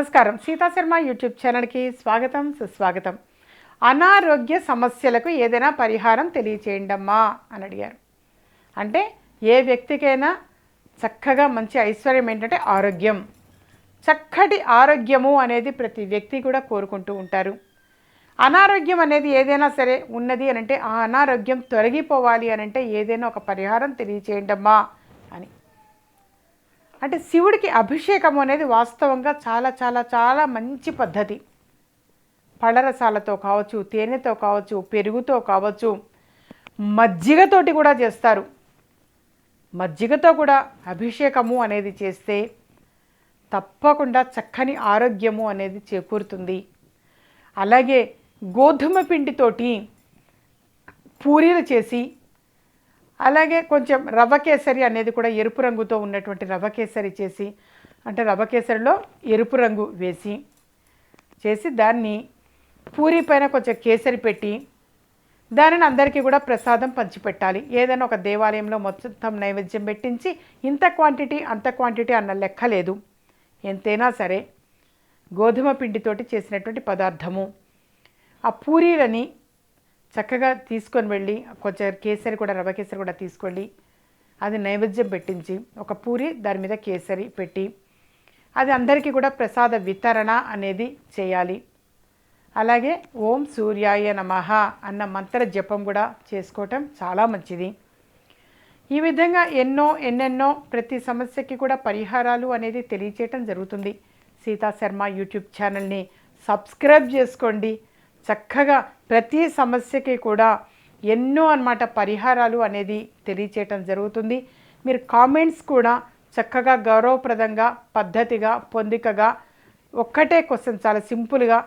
నమస్కారం. సీతా శర్మ యూట్యూబ్ ఛానల్కి స్వాగతం సుస్వాగతం. అనారోగ్య సమస్యలకు ఏదైనా పరిహారం తెలియచేయండమ్మా అని అడిగారు. అంటే ఏ వ్యక్తికైనా చక్కగా మంచి ఐశ్వర్యం ఏంటంటే ఆరోగ్యం. చక్కటి ఆరోగ్యము అనేది ప్రతి వ్యక్తి కూడా కోరుకుంటూ ఉంటారు. అనారోగ్యం అనేది ఏదైనా సరే ఉన్నది అని అంటే ఆ అనారోగ్యం తొలగిపోవాలి అని అంటే ఏదైనా ఒక పరిహారం తెలియచేయండమ్మా అంటే శివుడికి అభిషేకం అనేది వాస్తవంగా చాలా చాలా చాలా మంచి పద్ధతి. పళ్ళరసాలతో కావచ్చు తేనెతో కావచ్చు పెరుగుతో కావచ్చు మజ్జిగతోటి కూడా చేస్తారు. మజ్జిగతో కూడా అభిషేకము అనేది చేస్తే తప్పకుండా చక్కని ఆరోగ్యము అనేది చేకూరుతుంది. అలాగే గోధుమ పిండితోటి పూరీలు చేసి అలాగే కొంచెం రవ్వ కేసరి అనేది కూడా ఎరుపు రంగుతో ఉన్నటువంటి రవ్వ కేసరి చేసి అంటే రవ్వ కేసరిలో ఎరుపు రంగు వేసి చేసి దాన్ని పూరి పైన కొంచెం కేసరి పెట్టి దానిని అందరికీ కూడా ప్రసాదం పంచిపెట్టాలి. ఏదైనా ఒక దేవాలయంలో మొత్తం నైవేద్యం పెట్టించి ఇంత క్వాంటిటీ అంత క్వాంటిటీ అన్న లెక్క లేదు. ఎంతైనా సరే గోధుమ పిండితోటి చేసినటువంటి పదార్థము. ఆ పూరీలని చక్కగా తీసుకొని వెళ్ళి కొంచెం కేసరి కూడా రవ్వ కేసరి కూడా తీసుకోండి అది నైవేద్యం పెట్టించి ఒక పూరి దాని మీద కేసరి పెట్టి అది అందరికీ కూడా ప్రసాద వితరణ అనేది చేయాలి. అలాగే ఓం సూర్యాయ నమః అన్న మంత్ర జపం కూడా చేసుకోవటం చాలా మంచిది. ఈ విధంగా ఎన్నో ఎన్నెన్నో ప్రతి సమస్యకి కూడా పరిహారాలు అనేది తెలియచేయటం జరుగుతుంది. సీతా శర్మ యూట్యూబ్ ఛానల్ని సబ్స్క్రైబ్ చేసుకోండి. చక్కగా ప్రతి సమస్యకి కూడా ఎన్నో అన్నమాట పరిహారాలు అనేది తెలియచేయటం జరుగుతుంది. మీరు కామెంట్స్ కూడా చక్కగా గౌరవప్రదంగా పద్ధతిగా పొందికగా ఒక్కటే క్వశ్చన్ చాలా సింపుల్గా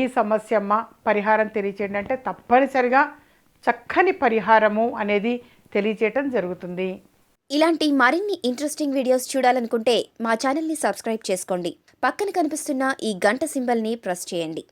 ఈ సమస్య అమ్మ పరిహారం తెలియచేయండి అంటే తప్పనిసరిగా చక్కని పరిహారము అనేది తెలియచేయటం జరుగుతుంది. ఇలాంటి మరిన్ని ఇంట్రెస్టింగ్ వీడియోస్ చూడాలనుకుంటే మా ఛానల్ని సబ్స్క్రైబ్ చేసుకోండి. పక్కన కనిపిస్తున్న ఈ గంట సింబల్ని ప్రెస్ చేయండి.